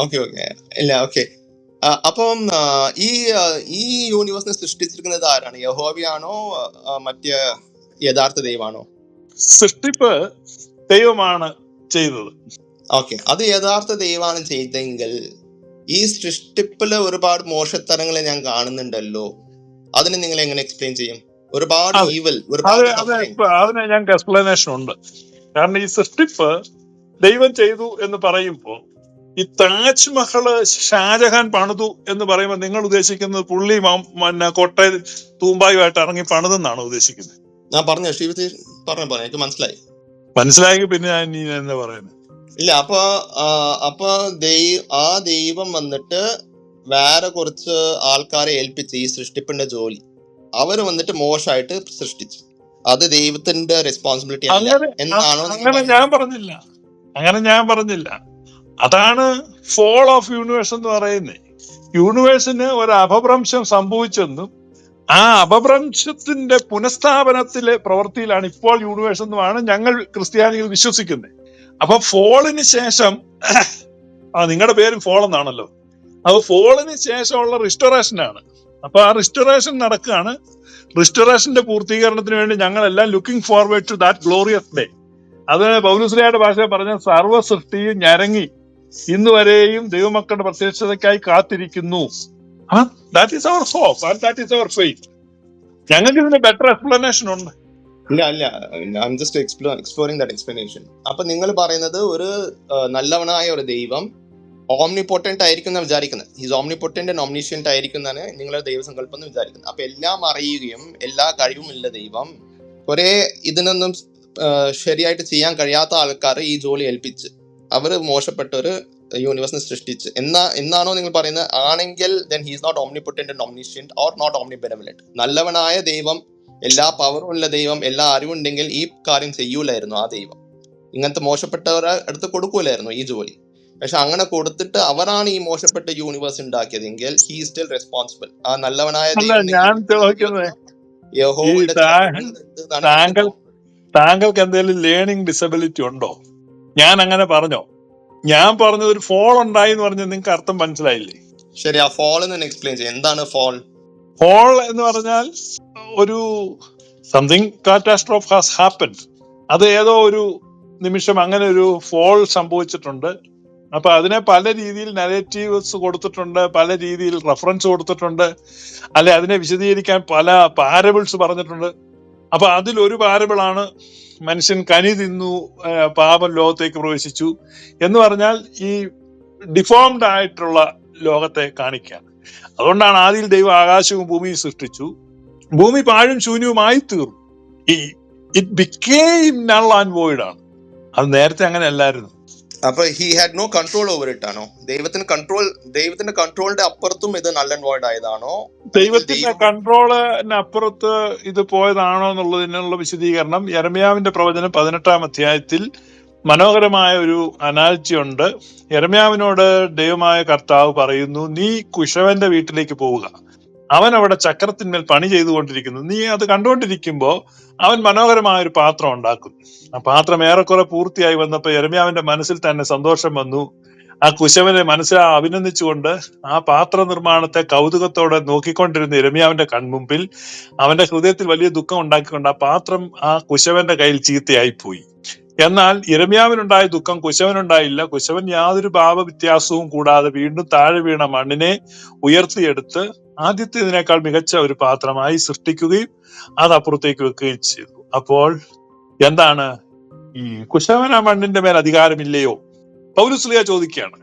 Okay okay. ഇല്ല okay. അപ്പം ഈ ഈ യൂണിവേഴ്സിനെ സൃഷ്ടിച്ചിരിക്കുന്നത് ആരാണ്? യഹോവയാണോ മറ്റേ യഥാർത്ഥ ദൈവമാണോ? സൃഷ്ടിപ്പ് ദൈവമാണ് ചെയ്തത്. ഓക്കെ. അത് യഥാർത്ഥ ദൈവമാണ് ചെയ്തെങ്കിൽ ഈ സൃഷ്ടിപ്പിൽ ഒരുപാട് മോശത്തരങ്ങൾ ഞാൻ കാണുന്നുണ്ടല്ലോ. അതിനെ നിങ്ങൾ എങ്ങനെ എക്സ്പ്ലെയിൻ ചെയ്യും? ഒരുപാട് ഈവൽ ഒരുപാട്. അതിന് ഞങ്ങൾക്ക് എക്സ്പ്ലനേഷൻ ഉണ്ട്. കാരണം ഈ സൃഷ്ടിപ്പ് ദൈവം ചെയ്തു എന്ന് പറയുമ്പോൾ ഈ താജ്മഹൽ ഷാജഹാൻ പണിതു എന്ന് പറയുമ്പോൾ നിങ്ങൾ ഉദ്ദേശിക്കുന്നത് പുള്ളി പിന്നെ കോട്ടയം തൂമ്പായുമായിട്ട് ഇറങ്ങി പണിതെന്നാണ് ഉദ്ദേശിക്കുന്നത്? ഞാൻ പറഞ്ഞു ശ്രീപതി പറഞ്ഞു പറഞ്ഞു എനിക്ക് മനസ്സിലായി. മനസ്സിലായെങ്കിൽ പിന്നെ ഞാൻ എന്താ പറയുന്നത് ഇല്ല അപ്പൊ അപ്പൊ ആ ദൈവം വന്നിട്ട് വേറെ കുറച്ച് ആൾക്കാരെ ഏൽപ്പിച്ച് ഈ സൃഷ്ടിപ്പിന്റെ ജോലി. അവർ വന്നിട്ട് മോശമായിട്ട് സൃഷ്ടിച്ചു. അത് ദൈവത്തിന്റെ റെസ്പോൺസിബിലിറ്റി എന്നാണോ അങ്ങനെ ഞാൻ പറഞ്ഞില്ല. അങ്ങനെ ഞാൻ പറഞ്ഞില്ല. അതാണ് ഫോൾ ഓഫ് യൂണിവേഴ്സ് എന്ന് പറയുന്നത് യൂണിവേഴ്സിന് ഒരു അപഭ്രംശം സംഭവിച്ചെന്നും ആ അപഭ്രംശത്തിന്റെ പുനഃസ്ഥാപനത്തിലെ പ്രവൃത്തിയിലാണ് ഇപ്പോൾ യൂണിവേഴ്സ് എന്നുമാണ് ഞങ്ങൾ ക്രിസ്ത്യാനികൾ വിശ്വസിക്കുന്നത് അപ്പൊ ഫോളിന് ശേഷം ആ നിങ്ങളുടെ പേരും ഫോൾ എന്നാണല്ലോ. അപ്പൊ ഫോളിന് ശേഷമുള്ള റിസ്റ്റോറേഷൻ ആണ്. അപ്പൊ ആ റിസ്റ്റോറേഷൻ നടക്കുകയാണ്. റിസ്റ്റോറേഷന്റെ പൂർത്തീകരണത്തിന് വേണ്ടി ഞങ്ങളെല്ലാം looking forward to that glorious day അത് പൗലുസ്ലിയുടെ ഭാഷ പറഞ്ഞ സർവ സൃഷ്ടിയും ഞരങ്ങി. ഇന്ന് വരെയും ദൈവമക്കളുടെ പ്രത്യക്ഷതയ്ക്കായി കാത്തിരിക്കുന്നു. That is hope and that is faith ഞങ്ങൾക്ക് ഇതിന് ബെറ്റർ എക്സ്പ്ലനേഷൻ ഉണ്ട്. ഇല്ല ഇല്ല. I just explo exploring that explanation അപ്പൊ നിങ്ങൾ പറയുന്നത് ഒരു നല്ലവനായ ഒരു ദൈവം ഓംനിപൊട്ടന്റ് ആയിരിക്കും എന്ന് വിചാരിക്കുന്നത്. ഹിസ് ഓംനിപൊട്ടന്റ് ആൻഡ് ഓംനിഷ്യന്റ് ആയിരിക്കും എന്നാണ് നിങ്ങളുടെ ദൈവസങ്കല്പം എന്ന് വിചാരിക്കുന്നത്. അപ്പൊ എല്ലാം അറിയുകയും എല്ലാ കഴിവും ഉള്ള ദൈവം കുറെ ഇതിനൊന്നും ശരിയായിട്ട് ചെയ്യാൻ കഴിയാത്ത ആൾക്കാർ ഈ ജോലി ഏൽപ്പിച്ച്. അവർ മോശപ്പെട്ട ഒരു യൂണിവേഴ്സിനെ സൃഷ്ടിച്ച്. എന്നാ എന്നാണോ നിങ്ങൾ പറയുന്നത്? ആണെങ്കിൽ then he's not omnipotent and omniscient or not omnibenevolent നല്ലവനായ ദൈവം എല്ലാ പവറും ഉള്ള ദൈവം എല്ലാ അറിവുണ്ടെങ്കിൽ ഈ കാര്യം ചെയ്യൂലായിരുന്നു ആ ദൈവം. ഇങ്ങനത്തെ മോശപ്പെട്ടവരെ അടുത്ത് കൊടുക്കൂലായിരുന്നു ഈ ജോലി. പക്ഷെ അങ്ങനെ കൊടുത്തിട്ട് അവരാണ് ഈ മോശപ്പെട്ട യൂണിവേഴ്സ് ഉണ്ടാക്കിയതെങ്കിൽ ഹീ സ്റ്റിൽ റെസ്പോൺസിബിൾ ആ നല്ലവനായ ഞാൻ താങ്കൾ താങ്കൾക്ക് എന്തെങ്കിലും ലേണിംഗ് ഡിസബിലിറ്റി ഉണ്ടോ? ഞാൻ അങ്ങനെ പറഞ്ഞോ. ഞാൻ പറഞ്ഞത് ഒരു ഫോൾ ഉണ്ടായി എന്ന് പറഞ്ഞ നിങ്ങൾക്ക് അർത്ഥം മനസ്സിലായില്ലേ? ശരി ആ ഫോൾ എന്ന് എക്സ്പ്ലെയിൻ ചെയ്യാം. എന്താണ് ഫോൾ ഫോൾ എന്ന് പറഞ്ഞാൽ ഒരു സംതിങ് കാറ്റാസ്ട്രോഫ് ഹാസ് ഹാപ്പൻ അത് ഏതോ ഒരു നിമിഷം അങ്ങനെ ഒരു ഫോൾ സംഭവിച്ചിട്ടുണ്ട്. അപ്പൊ അതിനെ പല രീതിയിൽ നരേറ്റീവ്സ് കൊടുത്തിട്ടുണ്ട് പല രീതിയിൽ റെഫറൻസ് കൊടുത്തിട്ടുണ്ട്. അല്ലെ അതിനെ വിശദീകരിക്കാൻ പല പാരബിൾസ് പറഞ്ഞിട്ടുണ്ട്. അപ്പൊ അതിൽ ഒരു പാരബിളാണ് മനുഷ്യൻ കനി തിന്നു പാപ ലോകത്തേക്ക് പ്രവേശിച്ചു എന്ന് പറഞ്ഞാൽ ഈ ഡിഫോംഡ് ആയിട്ടുള്ള ലോകത്തെ കാണിക്കുകയാണ്. അതുകൊണ്ടാണ് ആദ്യം ദൈവം ആകാശവും ഭൂമിയും സൃഷ്ടിച്ചു. ഭൂമി പാഴും ശൂന്യവുമായി തീർന്നു. ഈ it became null and void ആണ്. അത് നേരത്തെ അങ്ങനെ അല്ലായിരുന്നു അപ്പൊ he had no control over it ആണോ? ദൈവത്തിന് കൺട്രോൾ ദൈവത്തിന്റെ കൺട്രോളിന്റെ അപ്പുറത്തും ഇത് നല്ല വോയിഡ് ആയതാണോ? ദൈവത്തിന്റെ ദൈവം- കൺട്രോളിന് അപ്പുറത്ത് ഇത് പോയതാണോ എന്നുള്ളതിനുള്ള വിശദീകരണം യരമ്യാവിന്റെ പ്രവചനം പതിനെട്ടാം അധ്യായത്തിൽ മനോഹരമായ ഒരു അനാഴ്ച ഉണ്ട്. യരമ്യാവിനോട് ദൈവമായ കർത്താവ് പറയുന്നു നീ കുശവന്റെ വീട്ടിലേക്ക് പോവുക. അവൻ അവിടെ ചക്രത്തിന്മേൽ പണി ചെയ്തുകൊണ്ടിരിക്കുന്നു. നീ അത് കണ്ടുകൊണ്ടിരിക്കുമ്പോ അവൻ മനോഹരമായ ഒരു പാത്രം ഉണ്ടാക്കും. ആ പാത്രം ഏറെക്കുറെ പൂർത്തിയായി വന്നപ്പോ എരമ്യാവിന്റെ മനസ്സിൽ തന്നെ സന്തോഷം വന്നു. ആ കുശവനെ മനസ്സിൽ അഭിനന്ദിച്ചുകൊണ്ട് ആ പാത്ര നിർമ്മാണത്തെ കൗതുകത്തോടെ നോക്കിക്കൊണ്ടിരുന്ന ഇരമ്യാവിന്റെ കൺമുമ്പിൽ അവന്റെ ഹൃദയത്തിൽ വലിയ ദുഃഖം ഉണ്ടാക്കിക്കൊണ്ട് ആ പാത്രം ആ കുശവന്റെ കയ്യിൽ ചീത്തയായി പോയി എന്നാൽ ഇരമ്യാവിനുണ്ടായ ദുഃഖം കുശവനുണ്ടായില്ല. കുശവൻ യാതൊരു ഭാവ വ്യത്യാസവും കൂടാതെ വീണ്ടും താഴെ വീണ മണ്ണിനെ ഉയർത്തിയെടുത്ത് ആദ്യത്തേതിനേക്കാൾ മികച്ച ഒരു പാത്രമായി സൃഷ്ടിക്കുകയും അത് അപ്പുറത്തേക്ക് വെക്കുകയും ചെയ്തു. അപ്പോൾ എന്താണ് ഈ കുശവന മണ്ണിന്റെ മേൽ അധികാരമില്ലയോ? പൗലുസ്ലിയ ചോദിക്കുകയാണ്.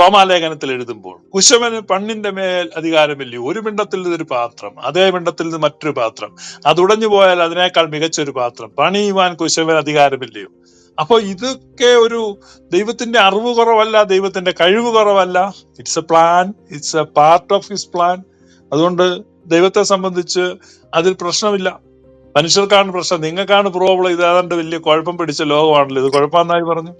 റോമാലേഖനത്തിൽ എഴുതുമ്പോൾ കുശവന് പണ്ണിന്റെ മേൽ അധികാരമില്ലയോ? ഒരു പിണ്ടത്തിൽ നിന്നൊരു പാത്രം അതേ മിണ്ടത്തിൽ നിന്ന് മറ്റൊരു പാത്രം അത് ഉടഞ്ഞു പോയാൽ അതിനേക്കാൾ മികച്ച ഒരു പാത്രം പണിയുവാൻ കുശവന് അധികാരമില്ലയോ? അപ്പോൾ ഇതൊക്കെ ഒരു ദൈവത്തിന്റെ അറിവ് കുറവല്ല ദൈവത്തിന്റെ കഴിവ് കുറവല്ല. It's a plan it's a part of his plan അതുകൊണ്ട് ദൈവത്തെ സംബന്ധിച്ച് അതിൽ പ്രശ്നമില്ല. മനുഷ്യർക്കാണ് പ്രശ്നം. നിങ്ങൾക്കാണ് പ്രോബ്ലം ഇതാണ്ട് വലിയ കുഴപ്പം പിടിച്ച ലോകമാണല്ലോ. ഇത് കുഴപ്പമെന്നായി പറഞ്ഞു.